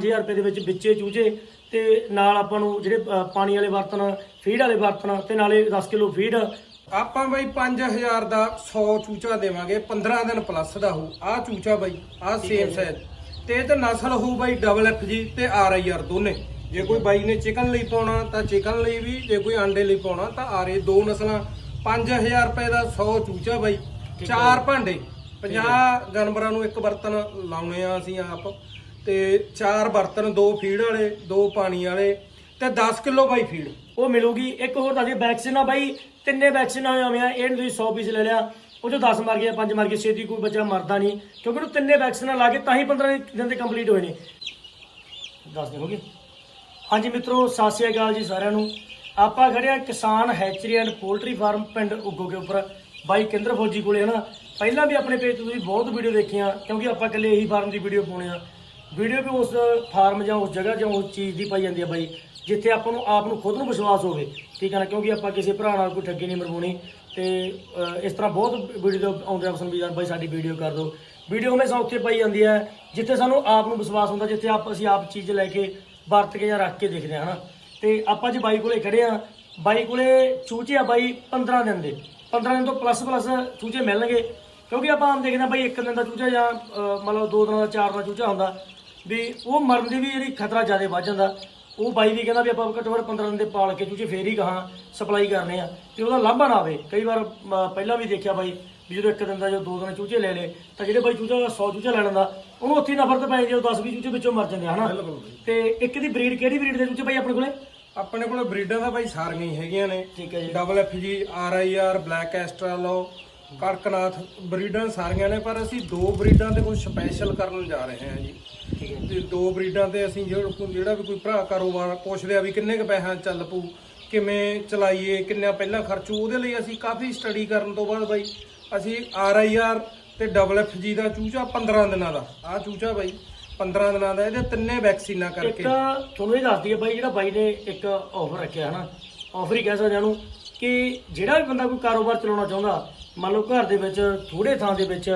5000 ਰੁਪਏ ਦੇ ਵਿੱਚ ਵਿੱਚੇ ਚੂਚੇ ਤੇ ਨਾਲ ਆਪਾਂ ਨੂੰ ਜਿਹੜੇ ਅ, ਪਾਣੀ ਵਾਲੇ ਬਰਤਨ ਫੀਡ ਵਾਲੇ ਬਰਤਨ ਤੇ ਨਾਲੇ 10 ਕਿਲੋ ਫੀਡ। ਆਪਾਂ ਬਾਈ 5000 ਦਾ 100 ਚੂਚਾ ਦੇਵਾਂਗੇ 15 ਦਿਨ ਪਲੱਸ ਦਾ ਹੋਊ। ਆ ਚੂਚਾ ਬਾਈ ਆ ਸੇਮ ਸਾਈਜ਼ ਤੇ ਇਹ ਤੇ ਨਸਲ ਹੋਊ ਬਾਈ ਡਬਲ ਐਫ ਜੀ ਤੇ ਆਰ ਆਈ ਆਰ ਦੋਨੇ। ਜੇ ਕੋਈ ਬਾਈ ਨੇ ਚਿਕਨ ਲਈ ਪਾਉਣਾ ਤਾਂ ਚਿਕਨ ਲਈ ਵੀ ਜੇ ਕੋਈ ਆਂਡੇ ਲਈ ਪਾਉਣਾ ਤਾਂ ਆਰ ਦੋ ਨਸਲਾਂ। 5000 ਰੁਪਏ ਦਾ 100 ਚੂਚਾ ਬਾਈ। ਚਾਰ ਭਾਂਡੇ। 50 ਜਾਨਵਰਾਂ ਨੂੰ ਇੱਕ ਬਰਤਨ ਲਾਉਣੇ ਆ ਅਸੀਂ ਆਪ। ਤੇ ਚਾਰ ਬਰਤਨ, ਦੋ ਫੀਡ ਵਾਲੇ, ਦੋ ਪਾਣੀ ਵਾਲੇ ਤੇ 10 ਕਿਲੋ ਬਾਈ ਫੀਡ। ਉਹ ਮਿਲੂਗੀ। ਇੱਕ ਹੋਰ ਦੱਸਦੇ ਵੈਕਸੀਨ ਆ ਬਾਈ, ਤਿੰਨੇ ਵੈਕਸੀਨ ਹੋਏ ਹੋਏ ਆ ਇਹਨੂੰ ਤੁਸੀਂ 100 ਪੀਸ ਲੈ ਲਿਆ, ਉਹ ਚੋਂ 10 ਮਰ ਗਏ 5 ਮਰ ਗਏ, ਛੇਤੀ ਕੋਈ ਬੱਚਾ ਮਰਦਾ ਨਹੀਂ ਕਿਉਂਕਿ ਉਹਨੂੰ ਤਿੰਨੇ ਵੈਕਸੀਨਾਂ ਲਾ ਕੇ ਤਾਂ ਹੀ 15 ਦਿਨ ਦੇ ਕੰਪਲੀਟ ਹੋਏ ਨੇ। ਦੱਸ ਦਿਨ ਹੋ ਗਏ ਹਾਂਜੀ ਮਿੱਤਰੋ, ਸਤਿ ਸ਼੍ਰੀ ਅਕਾਲ ਜੀ ਸਾਰਿਆਂ ਨੂੰ। ਆਪਾਂ ਖੜੇ ਆ ਕਿਸਾਨ ਹੈਚਰੀ ਐਂਡ ਪੋਲਟਰੀ ਫਾਰਮ ਪਿੰਡ ਉਗੋ ਕੇ ਉੱਪਰ। ਬਾਈ ਕੇਂਦਰ ਫੌਜੀ ਕੋਲੇ, ਹਨਾ? ਪਹਿਲਾਂ ਵੀ ਆਪਣੇ ਪੇਜ ਤੋਂ ਤੁਸੀਂ ਬਹੁਤ ਵੀਡੀਓ ਦੇਖੀਆਂ, ਕਿਉਂਕਿ ਆਪਾਂ ਇਕੱਲੇ ਇਹੀ ਫਾਰਮ ਦੀ ਵੀਡੀਓ ਪਾਉਣੇ ਆ। ਵੀਡੀਓ ਵੀ ਉਸ ਫਾਰਮ ਜਾਂ ਉਸ ਜਗ੍ਹਾ ਜਾਂ ਉਸ ਚੀਜ਼ ਦੀ ਪਾਈ ਜਾਂਦੀ ਆ ਬਾਈ, ਜਿੱਥੇ ਆਪਾਂ ਨੂੰ ਆਪ ਨੂੰ ਖੁਦ ਨੂੰ ਵਿਸ਼ਵਾਸ ਹੋਵੇ। ਠੀਕ ਹੈ ਨਾ? ਕਿਉਂਕਿ ਆਪਾਂ ਕਿਸੇ ਭਰਾ ਨਾਲ ਕੋਈ ਠੱਗੀ ਨਹੀਂ ਮਰਵਾਉਣੀ। ਤੇ ਇਸ ਤਰ੍ਹਾਂ ਬਹੁਤ ਵੀਡੀਓ ਆਉਂਦੇ ਆ ਪਸੰਦ ਵੀ ਬਾਈ ਸਾਡੀ ਵੀਡੀਓ ਕਰ ਦਿਓ। ਵੀਡੀਓ ਹਮੇਸ਼ਾ ਉੱਥੇ ਪਾਈ ਜਾਂਦੀ ਹੈ ਜਿੱਥੇ ਸਾਨੂੰ ਆਪ ਨੂੰ ਵਿਸ਼ਵਾਸ ਹੁੰਦਾ, ਜਿੱਥੇ ਆਪ, ਅਸੀਂ ਆਪ ਚੀਜ਼ ਲੈ ਕੇ ਵਰਤ ਕੇ ਜਾਂ ਰੱਖ ਕੇ ਦੇਖਦੇ ਹਾਂ ਹਨਾ? ਤੇ ਆਪਾਂ ਜੀ ਬਾਈ ਕੋਲੇ ਖੜੇ ਆ। ਬਾਈ ਕੋਲੇ ਚੂਚੇ ਆ ਬਾਈ 15 ਦਿਨ ਦੇ। 15 ਦਿਨ ਤੋਂ ਪਲੱਸ ਪਲੱਸ ਚੂਚੇ ਮਿਲਣਗੇ। ਕਿਉਂਕਿ ਆਪਾਂ ਆਮ ਦੇਖਦੇ ਹਾਂ ਬਾਈ ਇੱਕ ਦਿਨ ਦਾ ਚੂਚਾ ਜਾਂ ਅਹ, ਮਤਲਬ ਦੋ ਦਿਨਾਂ ਦਾ ਚਾਰ ਦਾ ਚੂਚਾ ਹੁੰਦਾ ਵੀ ਉਹ ਮਰਨ ਦੀ ਵੀ ਜਿਹੜੀ ਖਤਰਾ ਜ਼ਿਆਦਾ ਵੱਧ ਜਾਂਦਾ। ਉਹ ਬਾਈ ਵੀ ਕਹਿੰਦਾ ਵੀ ਆਪਾਂ ਘੱਟੋ ਘੱਟ 15 ਦਿਨ ਦੇ ਪਾਲ ਕੇ ਚੂਚੇ ਫੇਰ ਹੀ ਗਾਹਾਂ ਸਪਲਾਈ ਕਰਨੇ ਆ। ਤੇ ਉਹਦਾ ਲਾਂਭਾ ਨਾ ਆਵੇ। ਕਈ ਵਾਰ ਅਮ, ਪਹਿਲਾਂ ਵੀ ਦੇਖਿਆ ਬਾਈ ਵੀ ਜਦੋਂ ਇੱਕ ਦਿਨ ਦਾ ਜੋ ਦੋ ਦਿਨ ਚੂਚੇ ਲੈ ਲੇ ਤਾਂ ਜਿਹੜੇ ਬਾਈ ਚੂਚਾ 100 ਚੂਚਾ ਲੈ ਲੈਂਦਾ ਉਹਨੂੰ ਉੱਥੇ ਹੀ ਨਫ਼ਰਤ ਪੈ ਜਾਂਦੀ ਉਹ 10 20 ਚੂਚੇ ਵਿੱਚੋਂ ਮਰ ਜਾਂਦੇ ਆ ਹਨਾ? ਤੇ ਇੱਕ ਦੀ ਬਰੀਡ ਕਿਹੜੀ ਬਰੀਡ ਦੇ ਚੂਚੇ ਬਾਈ ਆਪਣੇ ਕੋਲੇ? ਆਪਣੇ ਕੋਲ ਬਰੀਡਾਂ ਦਾ ਬਾਈ ਸਾਰੀਆਂ ਹੀ ਹੈਗੀਆਂ ਨੇ। ਠੀਕ ਹੈ ਜੀ। Double F G R I R black Australorp Kadaknath ਬਰੀਡਾਂ ਸਾਰੀਆਂ ਨੇ ਪਰ ਅਸੀਂ ਦੋ ਬਰੀਡਾਂ ਤੇ ਕੁਝ ਸਪੈਸ਼ਲ ਕਰਨ ਜਾ ਰਹੇ ਹਾਂ ਜੀ। ਠੀਕ ਹੈ ਤੇ ਦੋ ਬਰੀਡਾਂ ਤੇ ਅਸੀਂ ਜਿਹੜਾ ਵੀ ਕੋਈ ਭਰਾ ਕਾਰੋਬਾਰ ਪੁੱਛਦੇ ਆ ਵੀ ਕਿੰਨੇ ਕ ਪੈਸਿਆਂ 'ਚ ਚੱਲ ਪੂ ਕਿਵੇਂ ਚਲਾਈਏ ਕਿੰਨਾ ਪਹਿਲਾਂ ਖਰਚੂ ਉਹਦੇ ਲਈ ਅਸੀਂ ਕਾਫੀ ਸਟੱਡੀ ਕਰਨ ਤੋਂ ਬਾਅਦ ਬਾਈ ਅਸੀਂ ਆਰ ਆਈ ਆਰ ਤੇ ਡਬਲ ਐਫ ਜੀ ਦਾ ਚੂਚਾ 15 ਦਿਨਾਂ ਦਾ। ਆ ਚੂਚਾ ਬਾਈ 15 ਦਿਨਾਂ ਦਾ ਇਹਦੇ ਤਿੰਨੇ ਵੈਕਸੀਨਾਂ ਇੱਕ ਕਰਕੇ। ਤੁਹਾਨੂੰ ਇਹ ਦੱਸਦੀ ਹੈ ਬਾਈ ਜਿਹੜਾ ਬਾਈ ਨੇ ਇੱਕ ਆਫਰ ਰੱਖਿਆ ਹਨਾ ਆਫਰ ਹੀ ਕਹਿ ਸਕਦੇ ਹਾਂ ਉਹਨੂੰ ਕਿ ਜਿਹੜਾ ਵੀ ਬੰਦਾ ਕੋਈ ਕਾਰੋਬਾਰ ਚਲਾਉਣਾ ਚਾਹੁੰਦਾ ਮੰਨ ਲਓ ਘਰ ਦੇ ਵਿੱਚ ਥੋੜੇ ਥਾਂ ਦੇ ਵਿੱਚ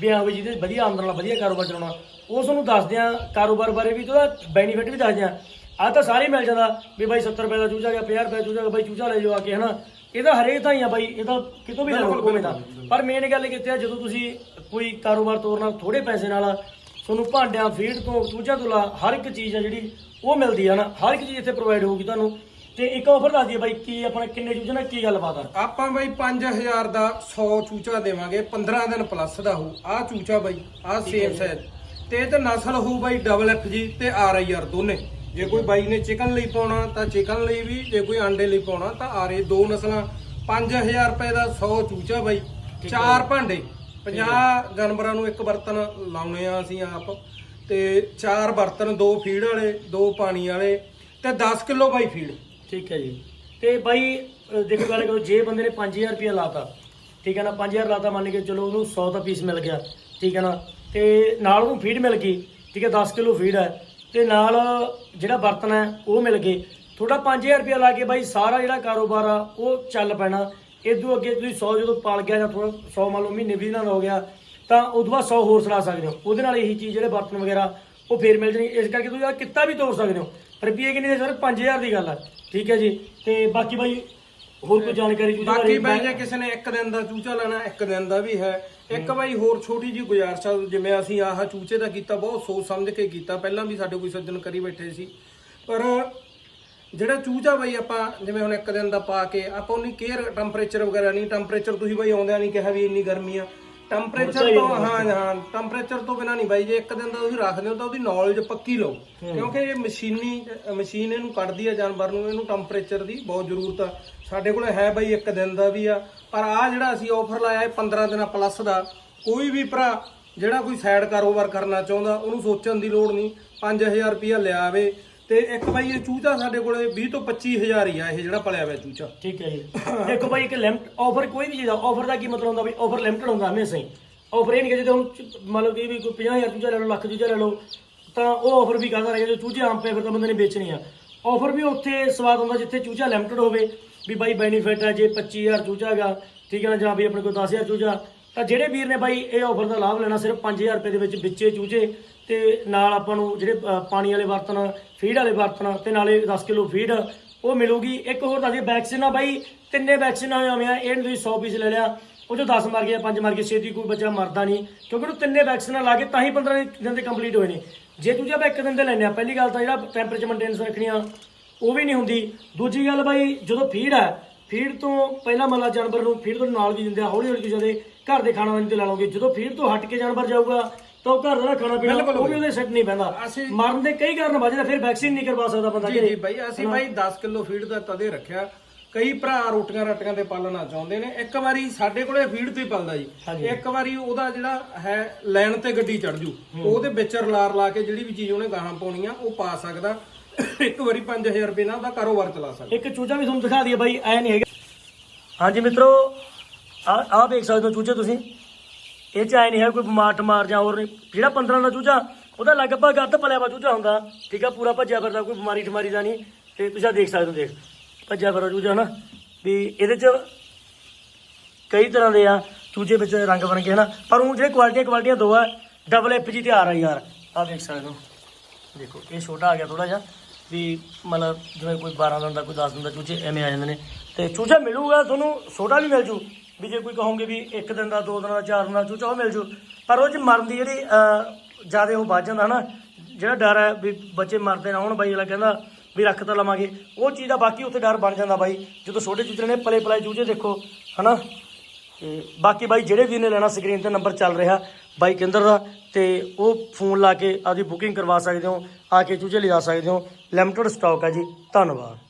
ਵੀ ਆ ਵੀ ਜਿਹਦੇ ਵਧੀਆ ਆਮਦਨ ਵਾਲਾ ਵਧੀਆ ਕਾਰੋਬਾਰ ਚਲਾਉਣਾ ਉਹ ਤੁਹਾਨੂੰ ਦੱਸਦੇ ਆ ਕਾਰੋਬਾਰ ਬਾਰੇ ਵੀ ਤੇ ਉਹਦਾ ਬੈਨੀਫਿਟ ਵੀ ਦੱਸਦੇ ਆ ਆ ਤਾਂ ਸਾਰੇ ਮਿਲ ਜਾਂਦਾ ਵੀ ਬਾਈ 70 ਰੁਪਏ ਦਾ ਚੂਚਾ ਗਿਆ 50 ਰੁਪਏ ਦਾ ਚੂਚਾ ਗਿਆ ਬਾਈ ਚੂਚਾ ਲੈ ਜਾਓ ਆ ਕੇ ਹਨਾ? ਇਹਦਾ ਹਰੇਕ ਤਾਂ ਹੀ ਆ ਬਾਈ ਇਹਦਾ ਕਿਤੋਂ ਵੀ ਲੈ ਲਓ ਕੋਈ ਦਾ ਪਰ ਮੇਨ ਗੱਲ ਕਿੱਥੇ ਆ ਜਦੋਂ ਤੁਸੀਂ ਕੋਈ ਕਾਰੋਬਾਰ ਤੋਰਨਾ ਥੋੜੇ ਪੈਸੇ ਨਾਲ ਤੁਹਾਨੂੰ ਭਾਂਡਿਆਂ ਫੀਡ ਤੋਂ ਚੂਚਾ ਤੋਂ ਲਾ ਹਰ ਇੱਕ ਚੀਜ਼ ਆ ਜਿਹੜੀ ਉਹ ਮਿਲਦੀ ਆ ਨਾ ਹਰ ਇੱਕ ਚੀਜ਼ ਇੱਥੇ ਪ੍ਰੋਵਾਈਡ ਹੋਊਗੀ ਤੁਹਾਨੂੰ। ਤੇ ਇੱਕ ਆਫਰ ਦੱਸ ਦਈਏ ਬਾਈ ਕੀ ਆਪਣਾ ਕਿੰਨੇ ਚੂਚੇ ਨਾਲ ਕੀ ਗੱਲਬਾਤ ਆ? ਆਪਾਂ ਬਾਈ 5000 ਦਾ 100 ਚੂਚਾ ਦੇਵਾਂਗੇ 15 ਦਿਨ ਪਲੱਸ ਦਾ ਹੋਊ। ਆ ਚੂਚਾ ਬਾਈ ਆ ਸੇਮ ਸਾਈਜ਼ ਤੇ ਇਹ ਤੇ ਨਸਲ ਹੋਊ ਬਾਈ ਡਬਲ ਐਫ ਜੀ ਤੇ ਆਰ ਆਈ ਆਰ ਦੋਨੇ। ਜੇ ਕੋਈ ਬਾਈ ਨੇ ਚਿਕਨ ਲਈ ਪਾਉਣਾ ਤਾਂ ਚਿਕਨ ਲਈ ਵੀ ਜੇ ਕੋਈ ਆਂਡੇ ਲਈ ਪਾਉਣਾ ਤਾਂ ਆਰ ਦੋ ਨਸਲਾਂ। 5000 ਰੁਪਏ ਦਾ 100 ਚੂਚਾ ਬਾਈ। ਚਾਰ ਭਾਂਡੇ 50 ਜਾਨਵਰਾਂ ਨੂੰ ਇੱਕ ਬਰਤਨ ਲਾਉਣੇ ਆ ਅਸੀਂ ਆਪ। ਤੇ ਚਾਰ ਬਰਤਨ ਦੋ ਫੀਡ ਵਾਲੇ ਦੋ ਪਾਣੀ ਵਾਲੇ ਤੇ 10 ਕਿਲੋ ਬਾਈ ਫੀਡ। ਠੀਕ ਹੈ ਜੀ। ਤੇ ਬਾਈ, ਅਹ, ਦੇਖੋ ਗੱਲ ਕਰੋ, ਜੇ ਬੰਦੇ ਨੇ 5000 ਰੁਪਇਆ ਲਾਤਾ, ਠੀਕ ਹੈ ਨਾ 5000 ਲਾਤਾ, ਮੰਨ ਕੇ ਚਲੋ ਉਹਨੂੰ 100 ਦਾ ਪੀਸ ਮਿਲ ਗਿਆ, ਠੀਕ ਹੈ ਨਾ, ਤੇ ਨਾਲ ਉਹਨੂੰ ਫੀਡ ਮਿਲ ਗਈ, ਠੀਕ ਹੈ 10 ਕਿਲੋ ਫੀਡ ਹੈ, ਤੇ ਨਾਲ ਜਿਹੜਾ ਬਰਤਨ ਹੈ, ਉਹ ਮਿਲ ਗਏ। ਤੁਹਾਡਾ 5000 ਰੁਪਇਆ ਲਾ ਕੇ ਬਾਈ, ਸਾਰਾ ਜਿਹੜਾ ਕਾਰੋਬਾਰ ਆ, ਉਹ ਚੱਲ ਪੈਣਾ। ਇਦੋਂ ਅੱਗੇ ਤੁਸੀਂ 100 ਜਦੋਂ ਪਾਲ ਗਿਆ ਜਾਂ ਥੋੜਾ 100 ਮੰਨ ਲਓ ਮਹੀਨੇ ਵੀ ਨਾਲ ਹੋ ਗਿਆ, ਤਾਂ ਉਦੋਂ ਬਾਅਦ 100 ਹੋਰ ਸਲਾ ਸਕਦੇ ਹੋ। ਉਹਦੇ ਨਾਲ ਇਹੀ ਚੀਜ਼, ਜਿਹੜੇ ਬਰਤਨ ਵਗੈਰਾ, ਉਹ ਫੇਰ ਮਿਲ ਜਾਣੀ। ਇਸ ਕਰਕੇ ਤੁਸੀਂ ਆ ਕਿੱਤਾ ਵੀ ਤੋੜ ਸਕਦੇ ਹੋ। ਰੁਪਈਏ ਕਿੰਨੇ ਦੇ ਸਰ? 5000 ਦੀ ਗੱਲ ਹੈ। ਠੀਕ ਹੈ ਜੀ। ਤੇ ਬਾਕੀ ਬਾਈ ਹੋਰ ਕੋਈ ਜਾਣਕਾਰੀ ਚੂਚੇ ਬਾਕੀ ਬਾਰੇ ਬਾਈ ਜੇ ਕਿਸੇ ਨੇ ਇੱਕ ਦਿਨ ਦਾ ਚੂਚਾ ਲੈਣਾ ਇੱਕ ਦਿਨ ਦਾ ਵੀ ਹੈ। ਇੱਕ ਬਾਈ ਹੋਰ ਛੋਟੀ ਜੀ ਗੁਜ਼ਾਰਿਸ਼ ਆ ਜਿਵੇਂ ਅਸੀਂ ਆਹ ਚੂਚੇ ਦਾ ਕੀਤਾ ਬਹੁਤ ਸੋਚ ਸਮਝ ਕੇ ਕੀਤਾ। ਪਹਿਲਾਂ ਵੀ ਸਾਡੇ ਕੋਈ ਸੱਜਣ ਕਰੀ ਬੈਠੇ ਸੀ। ਪਰ ਜਿਹੜਾ ਚੂਚਾ ਬਾਈ ਆਪਾਂ ਜਿਵੇਂ ਹੁਣ ਇੱਕ ਦਿਨ ਦਾ ਪਾ ਕੇ ਆਪਾਂ ਉਹਨੀ ਕੇਅਰ ਟੈਂਪਰੇਚਰ ਵਗੈਰਾ ਨਹੀਂ ਟੈਂਪਰੇਚਰ ਤੁਸੀਂ ਬਾਈ ਆਉਂਦਿਆਂ ਨਹੀਂ ਕਿਹਾ ਵੀ ਇੰਨੀ ਗਰਮੀ ਆ। ਟੈਂਪਰੇਚਰ ਤੋਂ ਹਾਂ ਹਾਂ। ਟੈਂਪਰੇਚਰ ਤੋਂ ਬਿਨਾ ਨਹੀਂ ਬਾਈ ਜੇ ਇੱਕ ਦਿਨ ਦਾ ਤੁਸੀਂ ਰੱਖਦੇ ਹੋ ਤਾਂ ਉਹਦੀ ਨੌਲੇਜ ਪੱਕੀ ਲਓ। ਕਿਉਂਕਿ ਇਹ ਮਸ਼ੀਨੀ ਮਸ਼ੀਨ ਇਹਨੂੰ ਕੱਢਦੀ ਆ ਜਾਨਵਰ ਨੂੰ ਇਹਨੂੰ ਟੈਂਪਰੇਚਰ ਦੀ ਬਹੁਤ ਜ਼ਰੂਰਤ ਆ। ਸਾਡੇ ਕੋਲ ਹੈ ਬਾਈ ਇੱਕ ਦਿਨ ਦਾ ਵੀ ਆ। ਪਰ ਆ ਜਿਹੜਾ ਅਸੀਂ ਆਫਰ ਲਾਇਆ ਇਹ 15 ਦਿਨਾਂ ਪਲੱਸ ਦਾ ਕੋਈ ਵੀ ਭਰਾ ਜਿਹੜਾ ਕੋਈ ਸਾਈਡ ਕਾਰੋਬਾਰ ਕਰਨਾ ਚਾਹੁੰਦਾ ਉਹਨੂੰ ਸੋਚਣ ਦੀ ਲੋੜ ਨਹੀਂ। 5000 ਰੁਪਇਆ ਲਿਆਵੇ। ਤੇ ਇੱਕ ਬਾਈ ਇਹ ਚੂਚਾ ਸਾਡੇ ਕੋਲੇ 20 ਤੋਂ 25000 ਹੀ ਆ, ਇਹ ਜਿਹੜਾ ਪਲਿਆ ਹੋਇਆ ਚੂਚਾ। ਠੀਕ ਹੈ ਜੀ। ਦੇਖੋ ਬਾਈ ਇੱਕ ਲਿਮਟ ਆਫਰ ਕੋਈ ਵੀ ਚੀਜ਼ ਦਾ ਆਫਰ ਦਾ ਕੀ ਮਤਲਬ ਹੁੰਦਾ ਵੀ ਆਫਰ ਲਿਮਟਡ ਹੁੰਦਾ ਹਮੇਸ਼ਾ ਹੀ। ਆਫਰ ਇਹ ਨਹੀਂ ਕਿ ਜੇ ਹੁਣ ਚ- ਮੰਨ ਲਓ ਕਿ ਵੀ ਕੋਈ 50000 ਚੂਚਾ ਲੈ ਲਓ, ਲੱਖ ਚੂਚਾ ਲੈ ਲਓ, ਤਾਂ ਉਹ ਆਫਰ ਵੀ ਕਾਹਦਾ ਰਹੇ ਜੇ ਚੂਚੇ ਆਮ ਪਏ, ਫਿਰ ਤਾਂ ਬੰਦੇ ਨੇ ਵੇਚਣੇ ਆ। ਆਫਰ ਵੀ ਉੱਥੇ ਸਵਾਦ ਹੁੰਦਾ ਜਿੱਥੇ ਚੂਚਾ ਲਿਮਟਿਡ ਹੋਵੇ, ਵੀ ਬਾਈ ਬੈਨੀਫਿਟ ਹੈ, ਜੇ 25000 ਚੂਚਾ ਹੈਗਾ, ਠੀਕ ਹੈ ਨਾ, ਜਾਂ ਵੀ ਆਪਣੇ ਕੋਲ 10000 ਚੂਚਾ, ਤਾਂ ਜਿਹੜੇ ਵੀਰ ਨੇ ਬਾਈ ਇਹ ਆਫਰ ਦਾ ਲਾਭ ਲੈਣਾ ਸਿਰਫ 5000 ਰੁਪਏ ਦੇ ਵਿੱਚ ਵਿੱਚੇ ਚੂਚੇ, ਤੇ ਨਾਲ ਆਪਾਂ ਨੂੰ ਜਿਹੜੇ ਪਾਣੀ ਵਾਲੇ ਬਰਤਨ ਫੀਡ ਵਾਲੇ ਬਰਤਨ, ਤੇ ਨਾਲੇ 10 ਕਿਲੋ ਫੀਡ ਉਹ ਮਿਲੂਗੀ। ਇੱਕ ਹੋਰ ਦੱਸਦੀ ਵੈਕਸੀਨ ਆ ਬਾਈ, ਤਿੰਨੇ ਵੈਕਸੀਨ ਹੋਏ ਹੋਏ ਆ, ਇਹ ਤੁਸੀਂ 100 ਪੀਸ ਲੈ ਲਿਆ। ਉਹ ਜੋ 10 ਮਰ ਗਏ 5 ਮਰ ਗਏ, ਛੇਤੀ ਕੋਈ ਬੱਚਾ ਮਰਦਾ ਨਹੀਂ। ਕਿਉਂਕਿ ਉਹਨੂੰ ਤਿੰਨੇ ਵੈਕਸੀਨਾਂ ਲਾ ਕੇ ਤਾਂ ਹੀ 15 ਦਿਨ ਦੇ ਕੰਪਲੀਟ ਹੋਏ ਨੇ। ਜੇ ਤੁਸੀਂ ਆਪਾਂ ਇੱਕ ਦਿਨ ਦੇ ਲੈਣੇ ਆ, ਪਹਿਲੀ ਗੱਲ ਤਾਂ ਜਿਹੜਾ ਟੈਂਪਰੇਚਰ ਮੇਨਟੇਨੈਂਸ ਰੱਖਣੀਆਂ, ਉਹ ਵੀ ਨਹੀਂ ਹੁੰਦੀ। ਦੂਜੀ ਗੱਲ ਬਾਈ, ਜਦੋਂ ਫੀਡ ਹੈ ਫੀਡ ਤੋਂ ਪਹਿਲਾਂ ਮਤਲਬ ਜਾਨਵਰ ਨੂੰ ਫੀਡ ਤੋਂ ਨਾਲ ਵੀ ਦਿੰਦੇ ਆ ਹੌਲੀ ਹੌਲੀ ਤੁਸੀਂ ਉਹਦੇ ਘਰ ਦੇ ਖਾਣਾ ਵਾਲੇ ਤੇ ਲਾ ਲਓਗੇ। ਜਦੋਂ ਫੀਡ ਤੋਂ ਹਟ ਕੇ ਜਾਨਵਰ ਜਾਊਗਾ ਤਾਂ ਉਹ ਘਰ ਦਾ ਖਾਣਾ ਪੀਣਾ ਉਹ ਵੀ ਉਹਦੇ ਸੈੱਟ ਨਹੀਂ ਪੈਂਦਾ। ਮਰਨ ਦੇ ਕਈ ਕਾਰਨ ਵੱਜਦਾ ਫਿਰ ਵੈਕਸੀਨ ਨਹੀਂ ਕਰਵਾ ਸਕਦਾ ਬੰਦਾ ਜੀ। ਜੀ ਬਾਈ ਅਸੀਂ ਬਾਈ 10 ਕਿਲੋ ਫੀਡ ਦਾ ਤਦੇ ਰੱਖਿਆ। ਕਈ ਭਰਾ ਰੋਟੀਆਂ ਰਾਟੀਆਂ ਤੇ ਪਾਲਣਾ ਚਾਹੁੰਦੇ ਨੇ। ਇੱਕ ਵਾਰੀ ਸਾਡੇ ਕੋਲੇ ਫੀਡ ਤੇ ਪਲਦਾ ਜੀ। ਇੱਕ ਵਾਰੀ ਉਹਦਾ ਜਿਹੜਾ ਹੈ ਲੈਣ ਤੇ ਗੱਡੀ ਚੜ ਜੂ। ਉਹਦੇ ਵਿੱਚ ਰਲਾਰ ਲਾ ਕੇ ਜਿਹੜੀ ਵੀ ਚੀਜ਼ ਉਹਨੇ ਗਾਹਾਂ ਪਾਉਣੀ ਆ ਉਹ ਪਾ ਸਕਦਾ। ਇੱਕ ਵਾਰੀ 5000 ਰੁਪਏ ਨਾਲ ਉਹਦਾ ਕਾਰੋਬਾਰ ਚਲਾ ਸਕਦਾ। ਇੱਕ ਚੂਚਾ ਵੀ ਤੁਹਾਨੂੰ ਦਿਖਾ ਦਈਏ ਬਾਈ ਐ ਨਹੀਂ ਹੈਗਾ। ਹਾਂਜੀ ਮਿੱਤਰੋ ਆ ਆ ਦੇਖ ਸਕਦੇ ਹੋ ਚੂਚੇ ਤੁਸੀਂ। ਇਹ ਚ ਐ ਨਹੀਂ ਹੈ ਕੋਈ ਬਿਮਾਰ ਟਮਾਰ ਜਾਂ ਹੋਰ ਨਹੀਂ। ਜਿਹੜਾ 15 ਦਾ ਚੂਚਾ, ਉਹਦਾ ਲਗਭਗ ਅੱਧ ਪਲਿਆ ਵਾ ਚੂਚਾ ਹੁੰਦਾ। ਠੀਕ ਆ, ਪੂਰਾ ਭੱਜਿਆ ਫਿਰਦਾ, ਕੋਈ ਬਿਮਾਰੀ ਠਮਾਰੀ ਦਾ ਨਹੀਂ। ਤੇ ਤੁਸੀਂ ਆ ਦੇਖ ਸਕਦੇ ਹੋ, ਦੇਖ। ਭੱਜਿਆ ਫਿਰਦਾ ਚੂਚਾ ਹਨਾ। ਵੀ ਇਹਦੇ ਚ ਕਈ ਤਰ੍ਹਾਂ ਦੇ ਆ ਚੂਚੇ ਵਿੱਚ ਰੰਗ ਬਰੰਗੇ ਹਨਾ। ਪਰ ਉਹ ਜਿਹੜੇ ਕੁਆਲਿਟੀਆਂ ਕੁਆਲਟੀਆਂ ਦੋ ਆ। ਡਬਲ ਐਫ ਜੀ ਤੇ ਆ ਰਹੀ ਯਾਰ। ਆ ਦੇਖ ਸਕਦੇ ਹੋ। ਦੇਖੋ, ਇਹ ਛੋਟਾ ਆ ਗਿਆ ਥੋੜਾ ਜਿਹਾ। ਵੀ ਮਤਲਬ ਜਿਵੇਂ ਕੋਈ 12 ਦਿਨ ਦਾ ਕੋਈ 10 ਦਿਨ ਦਾ ਚੂਚੇ ਐਵੇਂ ਆ ਜਾਂਦੇ ਨੇ। ਤੇ ਚੂਚਾ ਮਿਲੂਗਾ, ਤੁਹਾਨੂੰ ਛੋਟਾ ਵੀ ਮਿਲ ਜੂ। ਵੀ ਜੇ ਕੋਈ ਕਹੋਗੇ ਵੀ ਇੱਕ ਦਿਨ ਦਾ, ਦੋ ਦਿਨ ਦਾ, ਚਾਰ ਦਿਨ ਦਾ ਚੂਚਾ ਉਹ ਮਿਲ ਜੂ। ਪਰ ਉਹ ਚ ਮਰਨ ਦੀ ਜਿਹੜੀ ਜ਼ਿਆਦਾ ਉਹ ਵੱਜ ਜਾਂਦਾ ਨਾ ਜਿਹੜਾ ਡਰ ਹੈ ਵੀ ਬੱਚੇ ਮਰਦੇ ਨਾ ਹੋਣ, ਬਾਈ ਅਗਲਾ ਕਹਿੰਦਾ ਵੀ ਰੱਖ ਤਾਂ ਲਵਾਂਗੇ। ਉਹ ਚੀਜ਼ ਦਾ ਬਾਕੀ ਉੱਥੇ ਡਰ ਬਣ ਜਾਂਦਾ ਬਾਈ। ਜਦੋਂ ਛੋਟੇ ਚੂਚੇ ਨੇ ਪਲੇ ਪਲੇ ਚੂਚੇ ਦੇਖੋ, ਹਨਾ। ਤੇ ਬਾਕੀ ਬਾਈ ਜਿਹੜੇ ਵੀ ਨੇ ਲੈਣਾ ਸਕਰੀਨ ਤੇ ਨੰਬਰ ਚੱਲ ਰਿਹਾ ਬਾਈ ਕੇਂਦਰ ਦਾ। ਤੇ ਉਹ ਫੋਨ ਲਾ ਕੇ ਆਪਦੀ ਬੁਕਿੰਗ ਕਰਵਾ ਸਕਦੇ ਹੋ, ਆ ਕੇ ਚੂਚੇ ਲਿਜਾ ਸਕਦੇ ਹੋ। ਲਿਮਟਿਡ ਸਟਾਕ ਹੈ ਜੀ। ਧੰਨਵਾਦ।